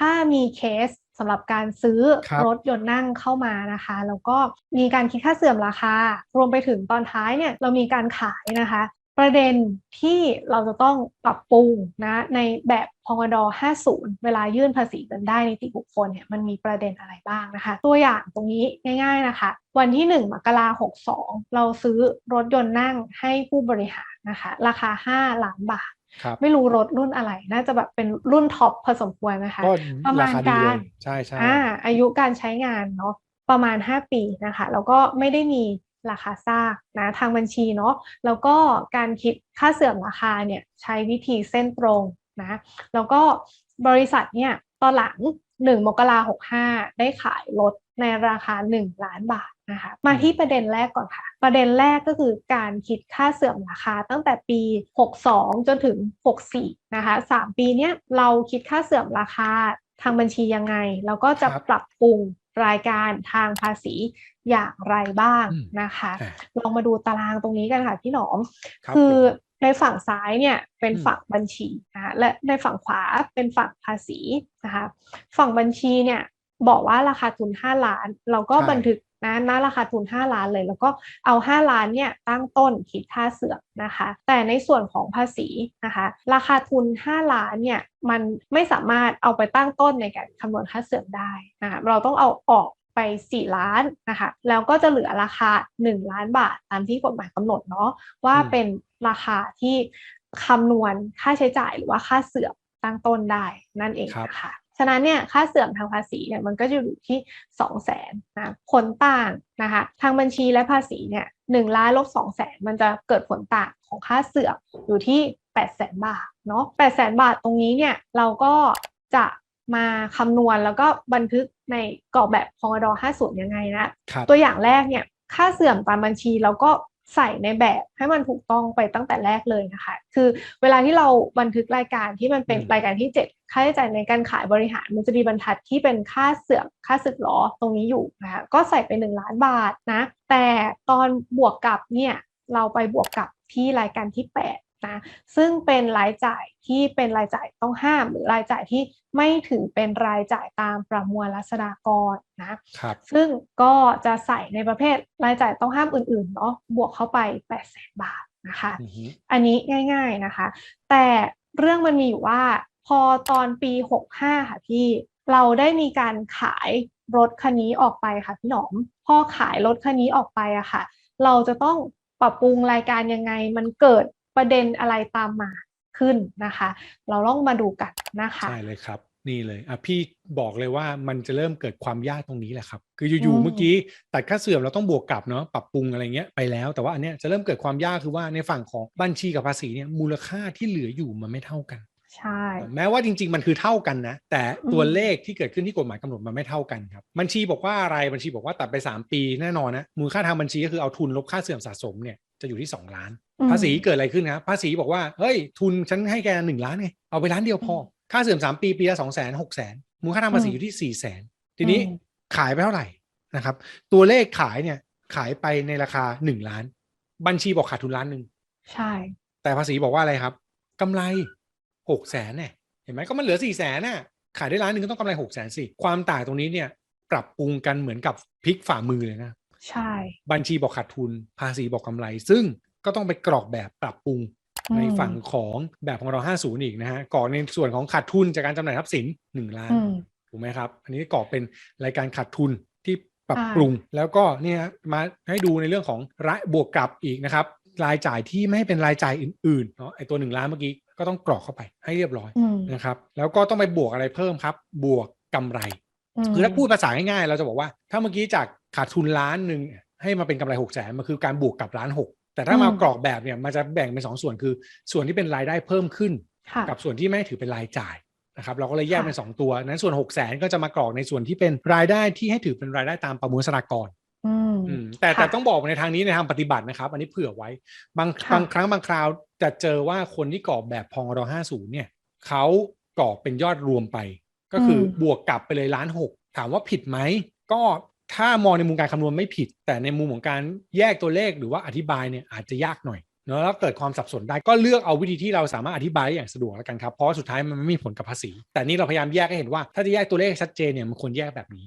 ถ้ามีเคสสำหรับการซื้อครับรถยนต์นั่งเข้ามานะคะ แล้วก็มีการคิดค่าเสื่อมราคา รวมไปถึงตอนท้ายเนี่ยเรามีการขายนะคะ ประเด็นที่เราจะต้องปรับปรุงนะในแบบพงด50 เวลายื่นภาษีเงินได้นิติบุคคลเนี่ยมันมีประเด็นอะไรบ้างนะคะ ตัวอย่างตรงนี้ง่าย ๆนะคะ วันที่ 1 มกราคม62เราซื้อรถยนต์นั่งให้ผู้บริหารนะคะ ราคา 5 ล้านบาทครับ ไม่รู้รถรุ่นอะไร น่าจะแบบเป็นรุ่นท็อปพอสมควรนะคะก็ประมาณราคาดีการเลยใช่ใช่อ่าอายุการใช้งานเนาะประมาณ 5 ปีนะคะ แล้วก็ไม่ได้มีราคาซากนะทางบัญชีเนาะแล้วก็การคิดค่าเสื่อมราคาเนี่ยใช้วิธีเส้นตรงนะแล้วก็บริษัทเนี่ยตอนหลัง 1มกราคม65ได้ขายรถในราคา 1 ล้านบาทนะคะมาที่ประเด็นแรกก่อนค่ะ ประเด็นแรกก็คือการคิดค่าเสื่อมราคาตั้งแต่ปี 62 จนถึง 64 นะคะ 3 ปีเนี้ยเราคิดค่าเสื่อมราคาทางบัญชียังไง แล้วก็จะครับปรับปรุงรายการทางภาษีอย่างไรบ้างอืมนะคะอะลองมาดูตารางตรงนี้กันค่ะพี่หนอมครับคือผม ในฝั่งซ้ายเนี่ยเป็นอืมฝั่งบัญชีนะคะและในฝั่งขวาเป็นฝั่งภาษีนะคะฝั่งบัญชีเนี่ยบอกว่าราคาทุน 5 ล้าน เราก็ใช่บันทึกนะหน้าราคาทุน 5 ล้านเลย แล้วก็เอา 5 ล้านเนี่ยตั้งต้นคิดค่าเสื่อมนะคะ แต่ในส่วนของภาษีนะคะ ราคาทุน 5 ล้านเนี่ยมันไม่สามารถเอาไปตั้งต้นในการคำนวณค่าเสื่อมได้นะคะเราต้องเอาออกไป 4 ล้านนะคะ แล้วก็จะเหลือราคา 1 ล้านบาทตามที่กฎหมายกำหนดเนาะว่าอืมเป็น ราคาที่คำนวณค่าใช้จ่ายหรือว่าค่าเสื่อมตั้งต้นได้นั่นเองครับนะคะฉะนั้นเนี่ยค่าเสื่อมทางภาษีเนี่ยมันก็จะอยู่ที่2 0 0แสนนะผลต่างนะคะทางบัญชีและภาษีเนี่ยหนึ่งล้านลบสองแสนมันจะเกิดผลต่างของค่าเสื่อมอยู่ที่8 0 0แสนบาทเนาะ8 0 0แสนบาทตรงนี้เนี่ยเราก็จะมาคำนวณแล้วก็บันทึกในกรอบแบบพงด50 ยังไงนะครับตัวอย่างแรกเนี่ยค่าเสื่อมตามบัญชีเราก็ ใส่ในแบบให้มันถูกต้องไปตั้งแต่แรกเลยนะคะ คือเวลาที่เราบันทึกรายการที่มันเป็นอืมรายการที่ 7 ค่าใช้จ่ายในการขายบริหาร มันจะมีบรรทัดที่เป็นค่าเสื่อมค่าสึกหรอตรงนี้อยู่นะคะก็ใส่ไป1ล้านบาทนะ แต่ตอนบวกกับเนี่ยเราไปบวกกับที่รายการที่ 8 นะซึ่งเป็นรายจ่ายที่เป็นรายจ่ายต้องห้าม หรือรายจ่ายที่ไม่ถือเป็นรายจ่ายตามประมวลรัษฎากรนะครับซึ่งก็จะใส่ในประเภทรายจ่ายต้องห้ามอื่นๆเนาะบวกเข้าไป8 0 0 0 0บาทนะคะอือฮึอันนี้ง่ายๆนะคะ แต่เรื่องมันมีอยู่ว่าพอตอนปี 65 ค่ะพี่เราได้มีการขายรถคันนี้ออกไปค่ะพี่หนอม พอขายรถคันนี้ออกไปอะค่ะ เราจะต้องปรับปรุงรายการยังไงมันเกิด ประเด็นอะไรตามมาขึ้นนะคะ เราต้องมาดูกันนะคะใช่เลยครับนี่เลยอะพี่บอกเลยว่ามันจะเริ่มเกิดความยากตรงนี้แหละครับ คืออือยู่มๆเมื่อกี้ตัดค่าเสื่อมเราต้องบวกกลับเนาะปรับปรุงอะไรเงี้ยไปแล้วแต่ว่าอันเนี้ยจะเริ่มเกิดความยากคือว่าในฝั่งของบัญชีกับภาษีเนี่ยมูลค่าที่เหลืออยู่มันไม่เท่ากันใช่แม้ว่าจริง ๆ มันคือเท่ากันนะ แต่อืมตัวเลขที่เกิดขึ้นที่กฎหมายกำหนดมันไม่เท่ากันครับบัญชีบอกว่าอะไรบัญชีบอกว่าตัดไป 3 ปีแน่นอนนะมูลค่าทางบัญชีก็คือเอาทุนลบค่าเสื่อมสะสมเนี่ย จะอยู่ที่2ล้านอืมภาษีเกิดอะไรขึ้นครับภาษีบอกว่าเฮ้ยทุนฉันให้แกหนึ่งล้านไงเอาไปล้านเดียวพออมค่าเสื่อม3ปีปีละสองแสนหกแสนมูลค่าทางภาษีอืมอยู่ที่4ี่แสนทีนี้อืมขายไปเท่าไหร่นะครับ ตัวเลขขายเนี่ยขายไปในราคา1ล้าน บัญชีบอกขาดทุนล้านหนึ่งใช่ แต่ภาษีบอกว่าอะไรครับกำไรหกแสนเนี่ยเห็นไหมก็มันเหลือสี่แสนน่ะขายได้ล้านหนึ่งก็ต้องกำไรหกแสนสิความต่างตรงนี้เนี่ยปรับปรุงกันเหมือนกับพลิกฝ่ามือเลยนะ ใช่ บัญชีบอกขาดทุน ภาษีบอกกำไร ซึ่งก็ต้องไปกรอกแบบปรับปรุงอืมในฝั่งของแบบของเรา 50 อีกนะฮะกรอกในส่วนของขาดทุนจากการจำหน่ายทรัพย์สิน1ล้านอืมถูกไหมครับ อันนี้กรอกเป็นรายการขาดทุนที่ปรับใช่ปรุง แล้วก็เนี่ยฮะมาให้ดูในเรื่องของรายบวกกลับอีกนะครับรายจ่ายที่ไม่เป็นรายจ่ายอื่นๆเนาะไอตัว 1 ล้านเมื่อกี้ก็ต้องกรอกเข้าไปให้เรียบร้อยอืมนะครับ แล้วก็ต้องไปบวกอะไรเพิ่มครับ บวกกำไรม คือถ้าพูดภาษาง่ายๆเราจะบอกว่า ถ้าเมื่อกี้จากขาดทุนล้านหนึ่งให้มาเป็นกำไรหกแสนมันคือการบวกกับล้านหกแต่ถ้ามาอืมกรอกแบบเนี่ยมันจะแบ่งเป็นสองส่วนคือส่วนที่เป็นรายได้เพิ่มขึ้นค่ะกับส่วนที่ไม่ถือเป็นรายจ่ายนะครับเราก็เลยแยกค่ะเป็นสองตัวนั้นส่วน6 0แสนก็จะมากรอกในส่วนที่เป็นรายได้ที่ให้ถือเป็นรายได้ตามประมวลสรากรอืมอืมแต่ค่ะแต่ต้องบอกในทางนี้ในทางปฏิบัตินะครับ อันนี้เผื่อไว้ บางค่ะบางครั้งบางคราวจะเจอว่าคนที่กรอกแบบพองร50เนี่ยเขากรอกเป็นยอดรวมไป ก็คือมบวกกลับไปเลยล้านหกถามว่าผิดไหมก็ถ้ามองในมุมการคำนวณไม่ผิด แต่ในมุมของการแยกตัวเลขหรือว่าอธิบายเนี่ยอาจจะยากหน่อยเนอะแล้วเกิดความสับสนได้ก็เลือกเอาวิธีที่เราสามารถอธิบายได้อย่างสะดวกแล้วกันครับเพราะว่าสุดท้ายมันไม่มีผลกับภาษี แต่นี่เราพยายามแยกให้เห็นว่าถ้าจะแยกตัวเลขชัดเจนเนี่ยมันควรแยกแบบนี้